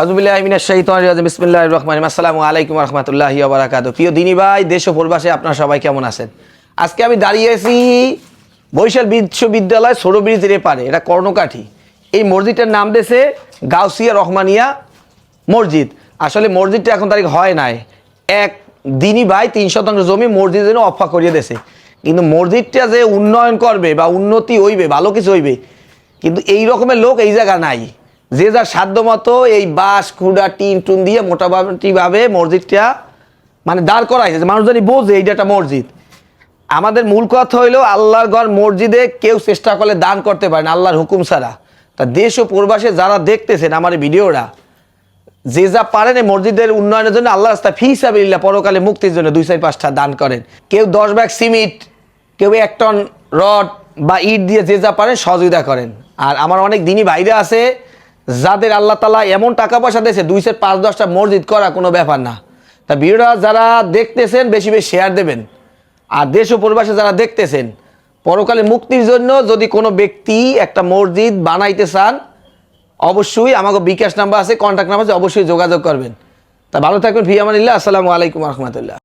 আজুবিল্লাহ মিনাশ শাইতানির রাজিম। বিসমিল্লাহির রহমানির রহিম। আসসালামু আলাইকুম দিনী ভাই, দেশ সবাই কেমন আছেন? আজকে আমি দাঁড়িয়ে আছি বরিশাল বিশ্ববিদ্যালয় এপারে এটা কর্ণকাঠি। এই মসজিদটার নাম দিয়েছে গাউসিয়া রহমানিয়া মসজিদ। আসলে মসজিদটা এখন তারিখ হয় নাই। এক দিনই ভাই তিন শতাংশ জমি মসজিদের জন্য অফা করিয়ে দিয়েছে। কিন্তু মসজিদটা যে উন্নয়ন করবে বা উন্নতি হইবে, ভালো কিছু হইবে, কিন্তু এই রকমের লোক এই জায়গা নাই। যে যার সাধ্য মতো এই বাঁশ, খুঁড়া, টিন, টুন দিয়ে মোটামুটিভাবে মসজিদটা মানে দাঁড় করাইছে মানুষ জানি বোঝে এইটা একটা মসজিদ। আমাদের মূল কথা হইল, আল্লাহর ঘর মসজিদে কেউ চেষ্টা করলে দান করতে পারে না, আল্লাহর হুকুম ছাড়া। তা দেশ ও প্রবাসে যারা দেখতেছেন, আমার এই ভিডিওটা যে যা পারেন এই মসজিদের উন্নয়নের জন্য আল্লাহ রাস্তা ফি হিসাবিল্লা পরকালে মুক্তির জন্য দুই চার পাঁচটা দান করেন। কেউ দশ ব্যাগ সিমেন্ট, কেউ এক টন রড বা ইট দিয়ে যে যা পারেন সহযোগিতা করেন। আর আমার অনেক দিনই বাইরে আছে যাদের আল্লাহ তালা এমন টাকা পয়সা দিয়েছে, দুই চার পাঁচ দশটা মসজিদ করা কোনো ব্যাপার না। তা ভিডিওটা যারা দেখতেছেন, বেশি বেশি শেয়ার দেবেন। আর দেশ ও পরিবাসে যারা দেখতেছেন, পরকালে মুক্তির জন্য যদি কোনো ব্যক্তি একটা মসজিদ বানাইতে চান, অবশ্যই আমাকে বিকাশ নাম্বার আছে কন্ট্যাক্ট নাম্বার আছে, অবশ্যই যোগাযোগ করবেন। তা ভালো থাকবেন ফি আমানিল্লাহ আসসালামু আলাইকুম রহমতুল্লাহ।